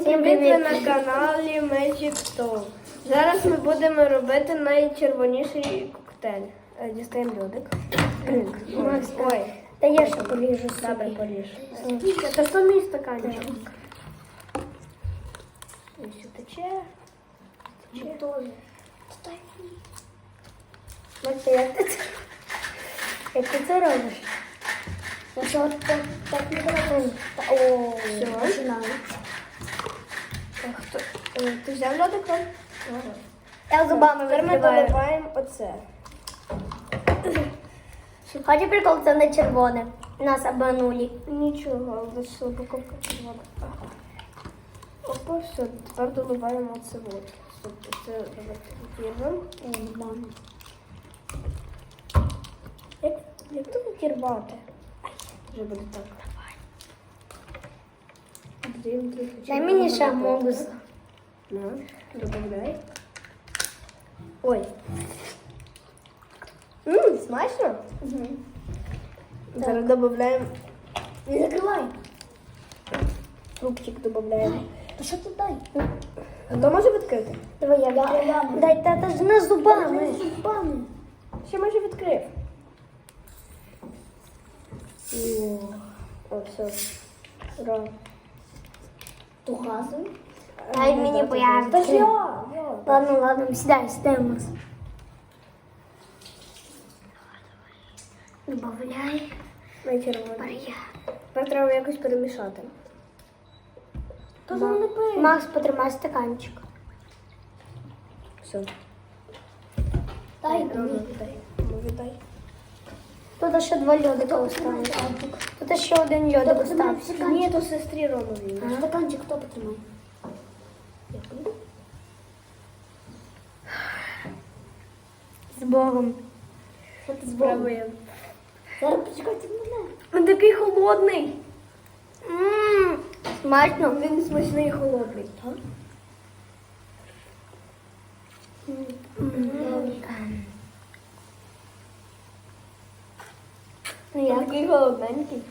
Всім привіт на каналі Magic Talk. Зараз ми будемо робити найчервоніший коктейль. Е, Дістаємо льодик. Ой, Та я ще поріжу добре, поріж. Це що мій стаканчик? Ось що тече. Готові. Бачите, як ти це? Як ти це робиш? Ну що, так, не робимо. Все. починаю. Е, Хто? е, Ти взяв льодик? Я зубами Тепер ми доливаємо оце. Хоче прикол, це не червоне. Нас обманули. Нічого, але все упаковка червона. Опа, все, тепер доливаємо оце вот. Тобто це давайте відірвемо. Як, як тут відірвати? Вже буде так. Потрібно Дай мені ще могус. На, добавляй. Ой. Ммм, смачно. Зараз додаємо Не закривай. фруктик додаємо. Та що ти дай? Хто може відкрити? Давай я відкриваю. Дай, та, та ж не зубами. зубами. Ще може відкрив. О, О, все. Ура. Ту газу. Дай мені, бо Та ж я, я. Ладно, ладно, сідай, сідаємо. Добавляй. Дай червоний. Тепер треба якось перемішати. Та ж не пий. Макс, потримай стаканчик. Все. Дай Рома, мені. віддай. Рома, віддай. Тут ще два льодика осталось. Тут ще один льодик остався. Ні, то сестрі Ромові. Стаканчик хто потримає? З Богом. Що ти з Спробуємо. Зараз почекайте мене. Він такий холодний. Ммм, смачно. Він смачний і холодний. Ну Я такий холодненький.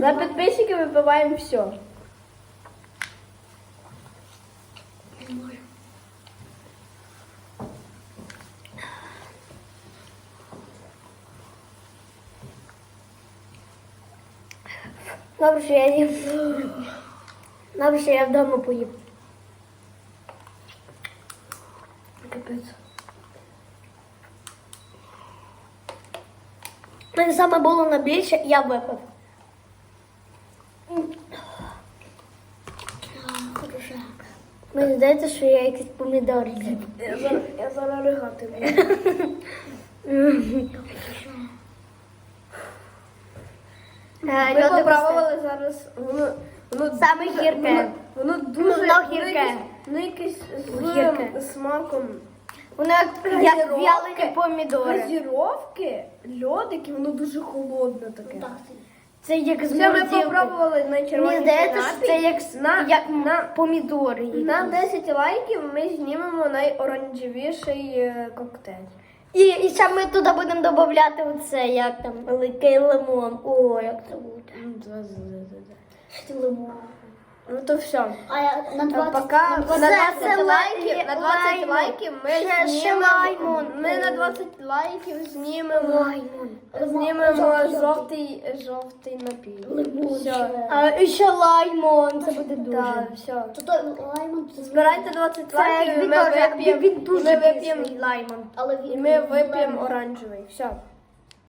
За підписчики випиваємо все. Добре, що я їм. Добре, що я вдома поїм. Капець. У мене саме було на більше, я випив. Мені здається, що я якісь помідори. Я зараз, ригати буду. Е, Ми попробували зараз. Воно, воно Саме гірке. Воно, воно дуже Воно гірке. Воно якесь з смаком. Воно як, як в'ялені помідори. Газіровки, льодики, воно дуже холодне таке. Це як з Все, ми морозилки. попробували на Мені червоній здається, що це як, с- на, як на, помідори. на 10 лайків ми знімемо найоранжевіший е, коктейль. І, і ще ми туди будемо додати оце, як там, великий лимон. О, як це буде. Що лимон? Ну то все. А я на А пока на 20 це лайків, на 20 лаймон. лайків ми Ще- знімемо, лаймон. ми на 20 лайків знімемо, Лаймон. знімемо жовтий, жовтий напій. Все. А і ще лаймон, це буде дуже. Так, все. То лаймон Збирайте 20 Це лайків, і ми вип'ємо, ми вип'ємо лаймон. Але І ми вип'ємо оранжевий. Все.